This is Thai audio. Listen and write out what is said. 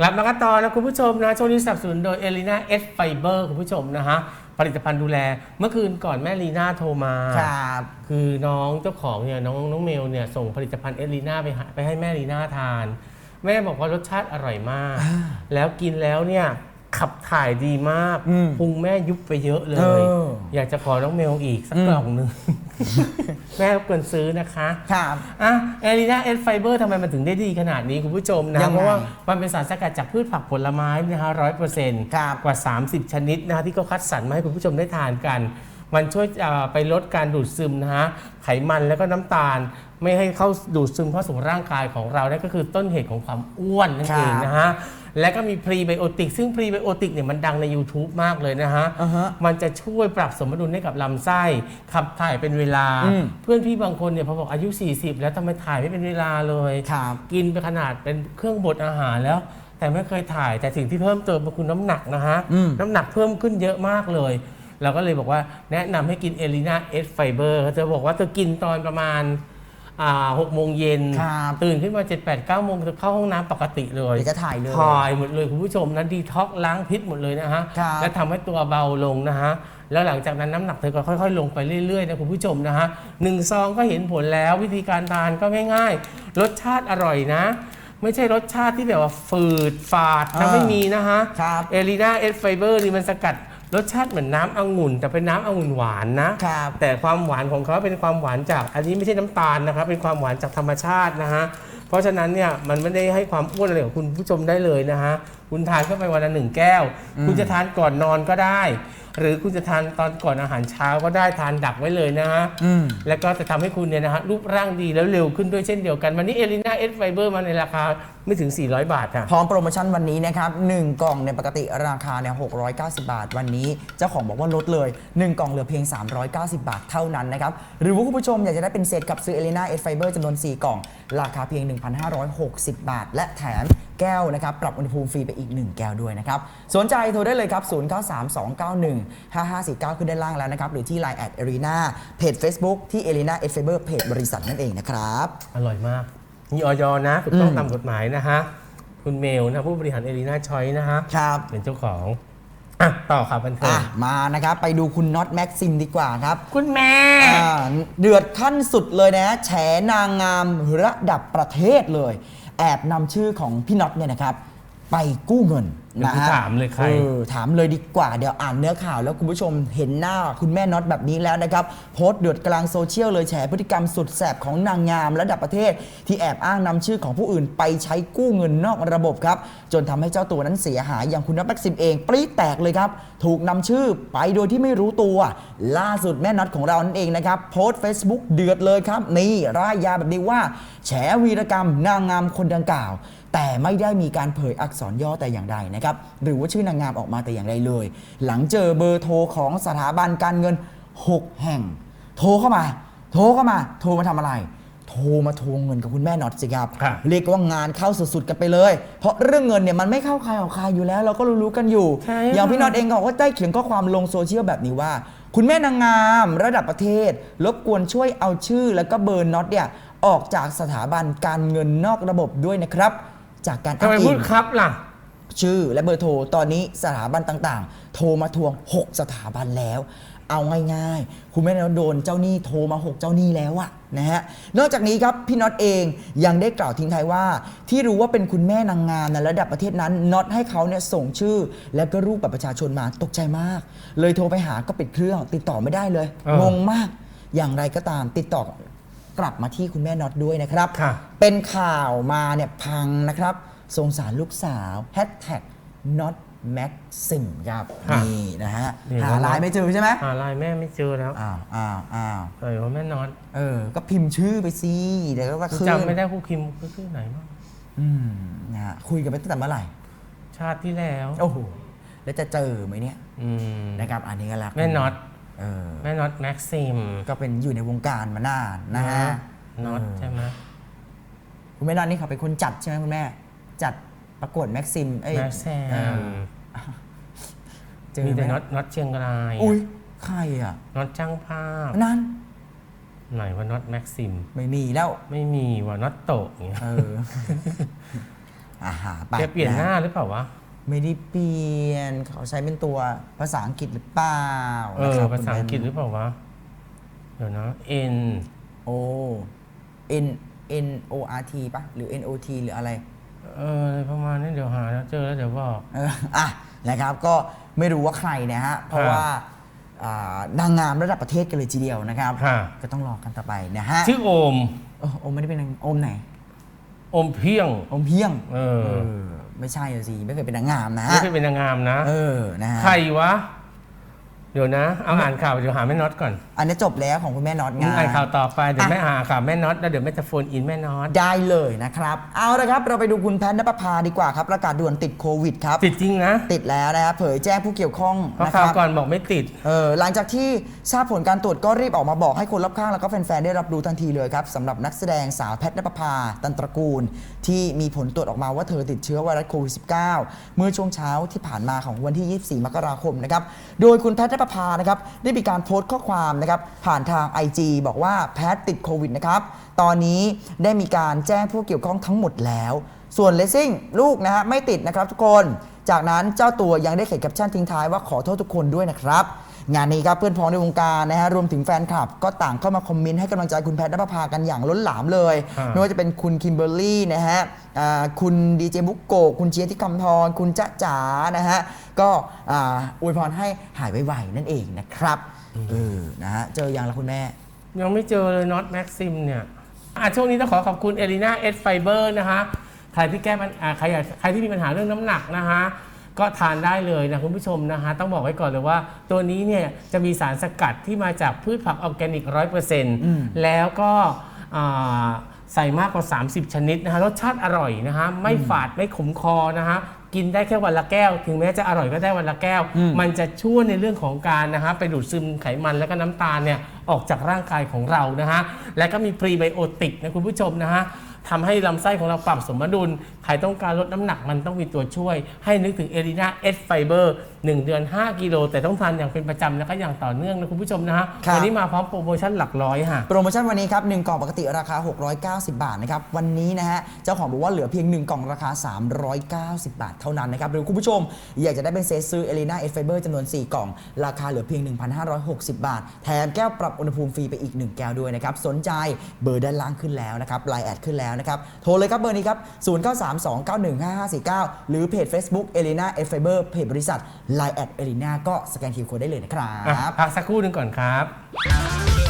กลับมากันต่อนะคุณผู้ชมนะช่วงนี้สนับสนุนโดยเอลิน่าเอสไฟเบอร์คุณผู้ชมนะฮะผลิตภัณฑ์ดูแลเมื่อคืนก่อนแม่ลีน่าโทรมาครับคือน้องเจ้าของเนี่ยน้องน้องเมลเนี่ยส่งผลิตภัณฑ์เอลิน่าไปหาไปให้แม่ลีน่าทาน แม่บอกว่ารสชาติอร่อยมาก แล้วกินแล้วเนี่ย ขับถ่ายดีมากอืมพุงแม่ยุบไปเยอะเลเอย ออยากจะขอน้องเมลอีกสักอืมกล่องหนึ่ง แม่รบกวนซื้อนะคะครับ อะเอลิน่าเอสไฟเบอร์ทำไมมันถึงได้ดีขนาดนี้คุณผู้ชมนะยังไงเพราะว่ามันเป็นสารสกัดจากพืชผักผลไม้นะฮะร้อยเปอร์เซ็นต์ครับ กว่า 30 ชนิดนะฮะที่เขาคัดสรรมาให้คุณผู้ชมได้ทานกัน มันช่วยเอ่อไปลดการดูดซึมนะฮะไขมันแล้วก็น้ำตาล ไม่ให้เข้าดูดซึมเข้าสู่ร่างกายของเรานั่นก็คือต้นเหตุของความอ้วนนั่นเองครับนะฮะ และก็มีพรีไบโอติกซึ่งพรีไบโอติกเนี่ยมันดังใน YouTube มากเลยนะฮะ อ่าฮะมันจะช่วยปรับสมดุลให้กับลำไส้ ขับถ่ายเป็นเวลา อืม เพื่อนพี่บางคนเนี่ยพอบอกอายุ 40 แล้วทำไมถ่ายไม่เป็นเวลาเลย ครับ กินไปขนาดเป็นเครื่องบดอาหารแล้ว แต่ไม่เคยถ่ายแต่สิ่งที่เพิ่มเติมก็คือน้ำหนักนะฮะ อืม น้ำหนักเพิ่มขึ้นเยอะมากเลย เราก็เลยบอกว่าแนะนำให้กินเอลิน่าเอสไฟเบอร์เธอบอกว่าเธอกินตอนประมาณอ่า หกโมงเย็นครับตื่นขึ้นมา7 8 9โมงเธอเข้าห้องน้ำปกติเลยเดี๋ยวจะถ่ายเลยถ่ายหมดเลยคุณผู้ชมนะดีท็อกล้างพิษหมดเลยนะฮะครับและทำให้ตัวเบาลงนะฮะแล้วหลังจากนั้นน้ำหนักเธอก็ค่อย ๆ ลงไปเรื่อยๆนะคุณผู้ชมนะฮะหนึ่งซองก็เห็นผลแล้ววิธีการทานก็ง่าย ๆ รสชาติอร่อยนะไม่ใช่รสชาติที่แบบว่าฝืดฝาดนะอ่าไม่มีนะฮะครับเอลิน่าเอสไฟเบอร์นี่มันสกัด รสชาติเหมือนน้ำองุ่นแต่เป็นน้ำองุ่นหวานนะ ครับแต่ความหวานของเขาเป็นความหวานจาก อันนี้ไม่ใช่น้ำตาลนะครับ เป็นความหวานจากธรรมชาตินะฮะ เพราะฉะนั้นเนี่ยมันไม่ได้ให้ความอ้วนอะไรกับคุณผู้ชมได้เลยนะฮะ คุณทานเข้าไปวันละหนึ่งแก้ว คุณจะทานก่อนนอนก็ได้ หรือคุณจะทานตอนก่อนอาหารเช้าก็ได้ทานดักไว้เลยนะฮะอืมแล้วก็จะทำให้คุณเนี่ยนะฮะรูปร่างดีแล้วเร็วขึ้นด้วยเช่นเดียวกัน วันนี้เอลิน่าเอสไฟเบอร์มาในราคาไม่ถึง 400 บาทค่ะพร้อมโปรโมชั่นวันนี้นะครับ1กล่องในยปกติราคาเนี่ย690 บาท วันนี้เจ้าของบอกว่าลดเลย 1 กล่องเหลือเพียง 390 บาทเท่านั้นนะครับหรือว่าคุณผู้ชมอยากจะได้เป็นเซตกับซื้อเอลิน่าเอสไฟเบอร์จำนวน 4 กล่อง ราคาเพียง 1,560 บาท และแถม แก้วนะครับ ปรับอุณหภูมิฟรีไปอีก 1 แก้วด้วยนะครับ สนใจโทรได้เลยครับ 0932915549 ขึ้นด้านล่างแล้วนะครับ หรือที่ Line แอดเอรีนาเพจ Facebook ที่เอลิน่าเอสไฟเบอร์เพจบริษัทนั่นเองนะครับ อร่อยมาก มีออยนะถูกต้องอืมตามกฎหมายนะฮะ คุณเมลนะผู้บริหารเอลีน่าชอยนะฮะ ครับ เป็นเจ้าของอะต่อข่าวบันเทิอะงมานะครับ ไปดูคุณน็อตแม็กซิมดีกว่าครับ คุณแม่ อ่าเดือดขั้นสุดเลยนะ แฉนางงามระดับประเทศเลย แอบนำชื่อของพี่น็อตเนี่ยนะครับ ไปกู้เงินเดี๋ยวนะฮะถามเลยใครออถามเลยดีกว่าเดี๋ยวอ่านเนื้อข่าวแล้วคุณผู้ชมเห็นหน้าคุณแม่น็อตแบบนี้แล้วนะครับ โพสต์เดือดกลางโซเชียลเลยแฉพฤติกรรมสุดแสบของนางงามระดับประเทศ ที่แอบอ้างนำชื่อของผู้อื่นไปใช้กู้เงินนอกระบบครับ จนทำให้เจ้าตัวนั้นเสียหายอย่างคุณน็อตแม็กซิมเอง ปรี๊ดแตกเลยครับ ถูกนำชื่อไปโดยที่ไม่รู้ตัว ล่าสุดแม่น็อตของเรานั่นเองนะครับโพสต์ Facebook เดือดเลยครับนี่ร่ายยาวแบบนี้ว่า แฉวีรกรรมนางงามคนดังกล่าว แต่ไม่ได้มีการเผยอักษรย่อแต่อย่างใดนะครับหรือว่าชื่อนางงามออกมาแต่อย่างใดเลย หลังเจอเบอร์โทรของสถาบันการเงิน 6 แห่ง โทรเข้ามา โทรเข้ามา โทรมาทำอะไร โทรมาทวงเงินกับคุณแม่น็อตสิครับครับ เรียกว่างานเข้าสุดๆกันไปเลย เพราะเรื่องเงินเนี่ยมันไม่เข้าใครออกใครอยู่แล้ว เราก็รู้ๆกันอยู่ใช่อย่างพี่ค่ะน็อตเองก็บอกว่าได้เขียนข้อความลงโซเชียลแบบนี้ว่า คุณแม่นางงามระดับประเทศรบกวนช่วยเอาชื่อ แล้วก็เบอร์น็อตเนี่ยออกจากสถาบันการเงินนอกระบบด้วยนะครับ จากการทำไมอ้างพูอิดงครับล่ะ ชื่อและเบอร์โทร ตอนนี้สถาบันต่างๆ โทรมาทวง 6 สถาบันแล้ว เอาง่ายๆ คุณแม่น็อตโดนเจ้าหนี้โทรมา 6 เจ้าหนี้แล้วอะนะฮะ นอกจากนี้ครับพี่น็อตเองยังได้กล่าวทิ้งท้ายว่า ที่รู้ว่าเป็นคุณแม่นางงามในระดับประเทศนั้นน็อตให้เขาเนี่ยส่งชื่อ และก็รูปบัตรประชาชนมาตกใจมาก เลยโทรไปหาก็ปิดเครื่อง ติดต่อไม่ได้เลยเออ งงมาก อย่างไรก็ตามติดต่อ กลับมาที่คุณแม่น็อตด้วยนะครับ ค่ะเป็นข่าวมาเนี่ยพังนะครับ สงสารลูกสาวแฮชแท็ก not maxim ครับ ค่ะนี่นะฮะ นี่หาไลน์ไม่เจอใช่ไหมหาไลน์แม่ไม่เจอแล้วอ้าวอ้าวอ้าวเออว่าแม่นอนเออ ก็พิมพ์ชื่อไปสิเดี๋ยวก็ว่าขึ้นจำไม่ได้คู่คิมคือชื่อไหนบ้างอืมนะฮะคุยกันไปตั้งแต่เมื่อไหร่ ชาติที่แล้ว โอ้โห แล้วจะเจอไหมเนี่ย อืมนะครับ อันนี้ก็แล้วแม่น็อตเออ แม่น็อตแม็กซิมก็เป็นอยู่ในวงการมานานนะฮะน็อตเออใช่ไหมคุณแม่น็อตนี่เขาเป็นคนจัดใช่ไหมคุณแม่ จัดประกวดแม็กซิมเอ้ยแม็กซิเอมอเจอมีแต่ไหน็อตน็อตเชียงรายอุ้ยใครอะน็อตจ้างภาพนั่นไหนว่าน็อตแม็กซิม ไม่มีแล้วไม่มีว่าน็อตโตะอย่างเงี้ยเอออาหารไปแกเปลี่ยนหน้าะหรือเปล่าวะ ไม่ได้เปลี่ยน เขาใช้เป็นตัวภาษาอังกฤษหรือเปล่าเอนะอครับภาษาอังกฤษหรือเปล่าวะ เดี๋ยวนะ N โอ N N O R T ปะหรือ N O T หรืออะไร เอออะไรประมาณนี้เดี๋ยวหาแล้วเจอแล้วเดี๋ยวบอก เอออะนะครับก็ไม่รู้ว่าใครนะฮะ เพราะครับว่าอ่านางงามระดับประเทศกันเลยทีเดียวนะครับค่ะก็ต้องรอกันต่อไปนะฮะชื่อโอม โอ้โอมไม่ได้เป็นนางโอมไหนโอมเพียงโอมเพียงเออเออ ไม่ใช่อะสิ ไม่เคยเป็นนางงามนะฮะไม่เคยเป็นนางงามนะ เออ นะฮะ ใครวะ เดี๋ยวนะ เอาอ่านข่าวเดี๋ยวหาแม่น็อตก่อนอันนี้จบแล้วของคุณแม่น็อตมึงางอ่านข่าวต่อไปเดี๋ยวอะแม่หาข่าวแม่น็อตแล้วเดี๋ยวแม่จะโฟนอินแม่น็อตได้เลยนะครับ เอาละครับ เราไปดูคุณแพทย์นภพาดีกว่าครับ ประกาศด่วนติดโควิดครับ ติดจริงนะติดแล้วนะครับ เผยแจ้งผู้เกี่ยวข้องเพราะนะคข่าวรับก่อนบอกไม่ติด เออหลังจากที่ทราบผลการตรวจก็รีบออกมาบอกให้คนรอบข้างแล้วก็แฟนๆได้รับรู้ทันทีเลยครับสำหรับนักแสดงสาวแพทย์นภพาตันตระกูล ที่มีผลตรวจออกมาว่าเธอติดเชื้อไวรัสโควิด -19 เมื่อช่วงเช้าที่ผ่านมาของวันที่ 24 มกราคมนะครับ โดยคุณแพทย์นภพานะครับได้มีการโพสต์ข้อความนะครับผ่านทาง IG บอกว่าแพทย์ติดโควิดนะครับตอนนี้ได้มีการแจ้งผู้เกี่ยวข้องทั้งหมดแล้ว ส่วนเลสซิ่งลูกนะฮะไม่ติดนะครับทุกคน จากนั้นเจ้าตัวยังได้เขียนแคปชั่นทิ้งท้ายว่าขอโทษทุกคนด้วยนะครับ งานนี้ครับเพื่อนพ้องในวงการนะฮะรวมถึงแฟนคลับ ก็ต่างเข้ามาคอมเมนต์ให้กำลังใจคุณแพทย์นภพากันอย่างล้นหลามเลยอ่าไม่ว่าจะเป็นคุณคิมเบอร์รี่นะฮะอ่าคุณดีเจบุกโกะคุณเชียร์ที่คำทรคุณจ๊ะจ๋านะฮะก็อ่าอวยพรให้หายไวๆนั่นเองนะครับเออนะฮะเจอยังละคุณแม่ ยังไม่เจอเลยน็อตแม็กซิมเนี่ยอะช่วงนี้ต้องขอขอบคุณเอลิน่าเอสไฟเบอร์นะคะ ใครที่แก้ปัญอ่าใครอยากใครที่มีปัญหาเรื่องน้ำหนักนะคะ ก็ทานได้เลยนะคุณผู้ชมนะคะต้องบอกไว้ก่อนเลยว่า ตัวนี้เนี่ยจะมีสารสกัดที่มาจากพืชผักออร์แกนิกร้อยเปอร์เซ็นต์แล้วก็อ่าใส่มากกว่า 30 ชนิดนะคะรสชาติอร่อยนะคะไม่ฝาดไม่ขมคอนะคะกินได้แค่วันละแก้ว ถึงแม้จะอร่อยก็ได้วันละแก้ว มันจะช่วยในเรื่องของการนะคะไปดูดซึมไขมันและก็น้ำตาลเนี่ยออกจากร่างกายของเรานะฮะและก็มีพรีไบโอติกนะคุณผู้ชมนะฮะทำให้ลำไส้ของเราปรับสมดุลใครต้องการลดน้ำหนักมันต้องมีตัวช่วย ให้นึกถึงเอรินาเอสไฟเบอร์1เดือน 5 กิโล แต่ต้องทานอย่างเป็นประจำแล้วก็อย่างต่อเนื่องนะคุณผู้ชมนะฮะครับ วันี้มาพร้อมโปรโมชั่นหลักร้อยค่ะ โปรโมชั่นวันนี้ครับ1กล่องปกติราคา 690 บาทนะครับ วันนี้นะฮะ เจ้าของบอกว่าเหลือเพียง 1 กล่องราคา 390 บาทเท่านั้นนะครับ หรือคุณผู้ชม อยากจะได้เป็นเซตซื้อเอลิน่าเอสไฟเบอร์จำนวน 4 กล่อง ราคาเหลือเพียง 1,560 บาท แถมแก้วปรับอุณหภูมิฟรีไปอีก 1 แก้วด้วยนะครับ สนใจเบอร์ด้านล่างขึ้นแล้วนะครับไลน์แอดขึ้นแล้วนะครับ โทรเลยครับเบอร์นี้ครับ0932915549 หรือเพจ Facebook e l i n a f f i b e r เพจบริษัทไลน์แอดเอลิน่าก็สแกนคิวโค้ดได้เลยนะครัอะบพักสักครู่หนึ่งก่อนครับ